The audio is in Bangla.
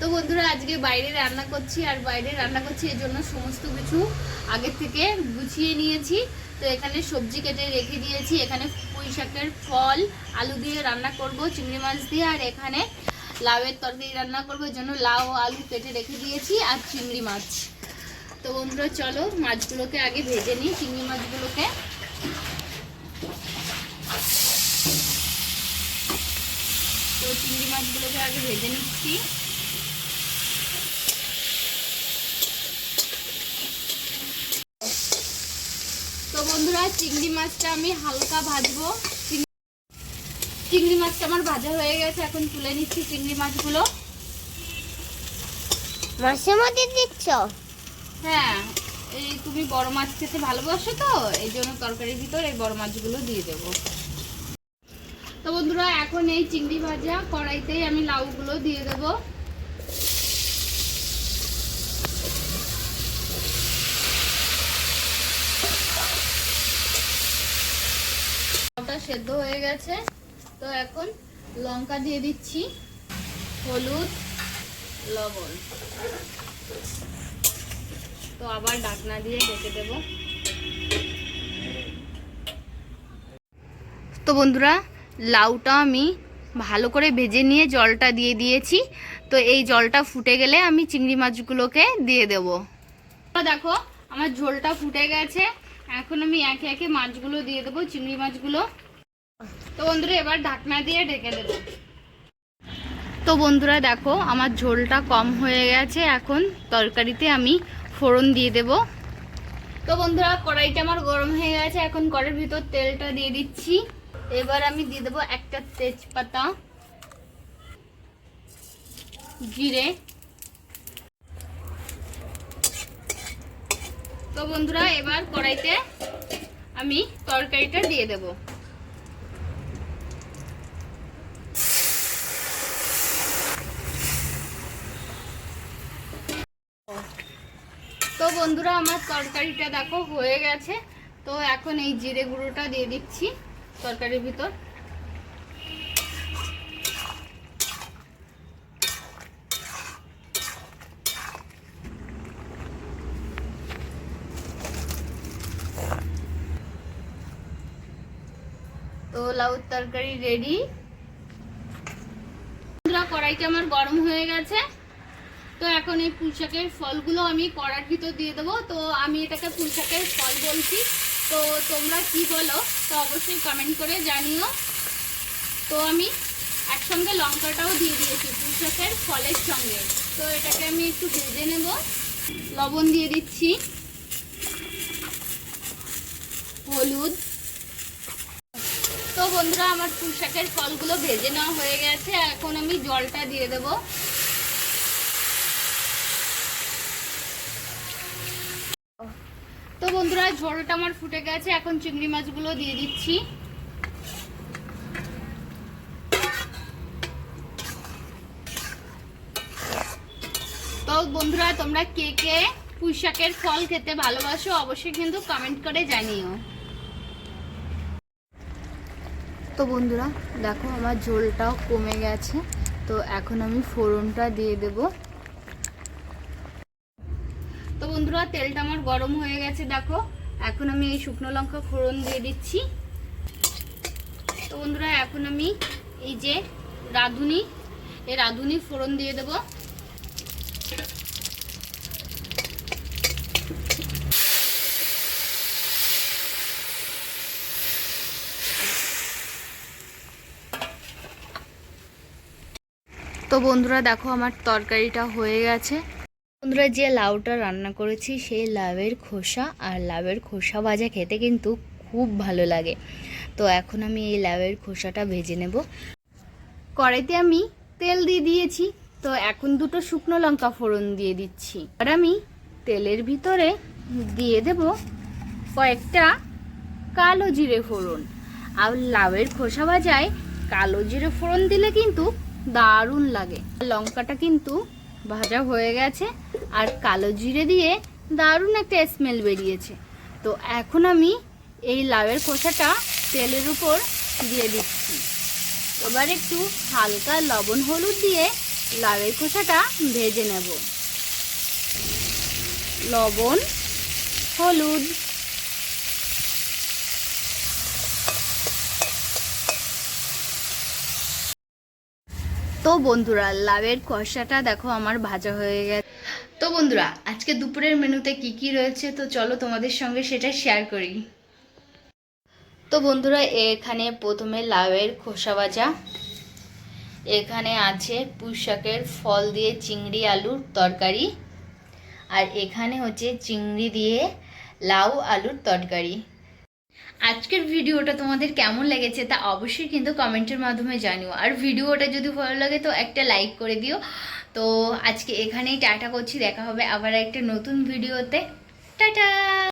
তো বন্ধুরা, আজকে বাইরে রান্না করছি আর বাইরে রান্না করছি এর জন্য সমস্ত কিছু আগের থেকে গুছিয়ে নিয়েছি। তো এখানে সবজি কেটে রেখে দিয়েছি। এখানে পুঁই শাকের ফল, আলু দিয়ে রান্না করব, চিংড়ি মাছ দিয়ে, আর এখানে লাউয়ের তরকারি রান্না করব। এর জন্য লাউ আলু কেটে রেখে দিয়েছি আর চিংড়ি মাছ। তো বন্ধুরা, চলো মাছগুলোকে আগে ভেজে নিই, চিংড়ি মাছগুলোকে। তো চিংড়ি মাছগুলোকে আগে ভেজে নিচ্ছি। বন্ধুরা চিংড়ি মাছটা আমি হালকা ভাজবো। চিংড়ি মাছটা আমার ভাজা হয়ে গেছে এখন তুলে নিচ্ছি চিংড়ি মাছগুলো। মাছের মধ্যে দিচ্ছ? হ্যাঁ এই তুমি বড় মাছ খেতে ভালোবাসো তো এই জন্য তরকারির ভিতর এই বড় মাছগুলো দিয়ে দেব। তো বন্ধুরা এখন এই চিংড়ি ভাজা কড়াইতেই আমি লাউগুলো দিয়ে দেব। সেদ্ধ হয়ে গেছে। তো এখন লঙ্কা দিয়ে দিচ্ছি, হলুদ, লবণ। তো আবার ডাকনা দিয়ে ঢেকে দেব। তো বন্ধুরা, লাউটা আমি ভালো করে ভেজে নিয়ে জলটা দিয়ে দিয়েছি। তো এই জলটা ফুটে গেলে আমি চিংড়ি মাছগুলোকে দিয়ে দেব। দেখো, আমার ঝোলটা ফুটে গেছে। এখন আমি একে একে মাছগুলো দিয়ে দেবো, চিংড়ি মাছগুলো। তো বন্ধুরা, এবার ঢাকনা দিয়ে ঢেকে দেবো। তো বন্ধুরা, দেখো, আমার ঝোলটা কম হয়ে গেছে। এখন তরকারিতে আমি ফোড়ন দিয়ে দেব। তো বন্ধুরা, কড়াইটা আমার গরম হয়ে গেছে। এখন কড়াইয়ের ভিতর তেলটা দিয়ে দিচ্ছি। এবার আমি দিয়ে দেবো একটা তেজপাতা, জিরে। তো বন্ধুরা, এবার কড়াইতে আমি তরকারিটা দিয়ে দেবো তো বন্ধুরা, আমার তরকারিটা দেখো হয়ে গেছে। তো এখন এই জিরে গুঁড়োটা দিয়ে দিচ্ছি তরকারির ভিতর। তো লাউ তরকারি রেডি বন্ধুরা, কড়াইটা আমার গরম হয়ে গেছে। তো এখন এই পুঁইশাকের ফলগুলো আমি কড়ার ভিতর দিয়ে দেবো। তো আমি এটাকে পুঁইশাকের ফল বলছি। তো তোমরা কি বলো, তো অবশ্যই কমেন্ট করে জানিও। তো আমি একসঙ্গে লঙ্কাটাও দিয়ে দিয়েছি পুঁইশাকের ফলের সঙ্গে। তো এটাকে আমি একটু ভেজে নেব। লবণ দিয়ে দিচ্ছি। হলুদ। তো বন্ধুরা, আমার পুঁইশাকের ফলগুলো ভেজে নেওয়া হয়ে গেছে। এখন আমি জলটা দিয়ে দেবো। বন্ধুরা ঝোলটা আমার ফুটে গেছে, এখন চিংড়ি মাছগুলো দিয়ে দিচ্ছি। তো বন্ধুরা, তোমরা কে কে পুঁইশাকের ফল খেতে ভালোবাসো, অবশ্যই কিন্তু কমেন্ট করে জানিও। তো বন্ধুরা, দেখো আমার ঝোলটাও কমে গেছে, তো এখন আমি ফোড়নটা দিয়ে দেবো। বন্ধুরা, তেলটা আমার গরম হয়ে গেছে, দেখো। এখন আমি এই শুকনো লঙ্কা ফোড়ন দিয়ে দিচ্ছি। তো বন্ধুরা, এখন আমি এই যে রাঁধুনি, এই রাঁধুনি ফোড়ন দিয়ে দেব। তো বন্ধুরা, দেখো আমার তরকারিটা হয়ে গেছে। বন্ধুরা, যে লাউটা রান্না করেছি সেই লাউয়ের খোসা আর লাউয়ের খোসা ভাজা খেতে কিন্তু খুব ভালো লাগে। তো এখন আমি এই লাউয়ের খোসাটা ভেজে নেব। কড়াইতে আমি তেল দিয়ে দিয়েছি, তো এখন দুটো শুকনো লঙ্কা ফোড়ন দিয়ে দিচ্ছি। আর আমি তেলের ভিতরে দিয়ে দেব কয়েকটা কালো জিরে ফোড়ন। আর লাউয়ের খোসা ভাজায় কালো জিরে ফোড়ন দিলে কিন্তু দারুণ লাগে। লঙ্কাটা কিন্তু ভাজা হয়ে গেছে আর কালো জিরে দিয়ে দারুণ একটা স্মেল বেরিয়েছে। তো এখন আমি এই লাউয়ের খোসাটা তেলের উপর দিয়ে দিচ্ছি। এবার একটু হালকা লবণ হলুদ দিয়ে লাউয়ের খোসাটা ভেজে নেব। লবণ, হলুদ তো বন্ধুরা, লাউয়ের কষাটা দেখো আমার ভাজা হয়ে গেছে। তো বন্ধুরা, আজকে দুপুরের মেনুতে কি কি রয়েছে? তো চলো তোমাদের সঙ্গে সেটা শেয়ার করি। তো বন্ধুরা, এখানে প্রথমে লাউয়ের খোসা ভাজা। এখানে আছে পুঁই শাকের ফল দিয়ে চিংড়ি আলুর তরকারি। আর এখানে হচ্ছে চিংড়ি দিয়ে লাউ আলুর তরকারি। আজকের ভিডিওটা তোমাদের কেমন লেগেছে তা অবশ্যই কিন্তু কমেন্টের মাধ্যমে জানিও। আর ভিডিওটা যদি ভালো লাগে তো একটা লাইক করে দিও। তো আজকে এখানেই টাটা করছি, দেখা হবে আবার একটা নতুন ভিডিওতে। টাটা!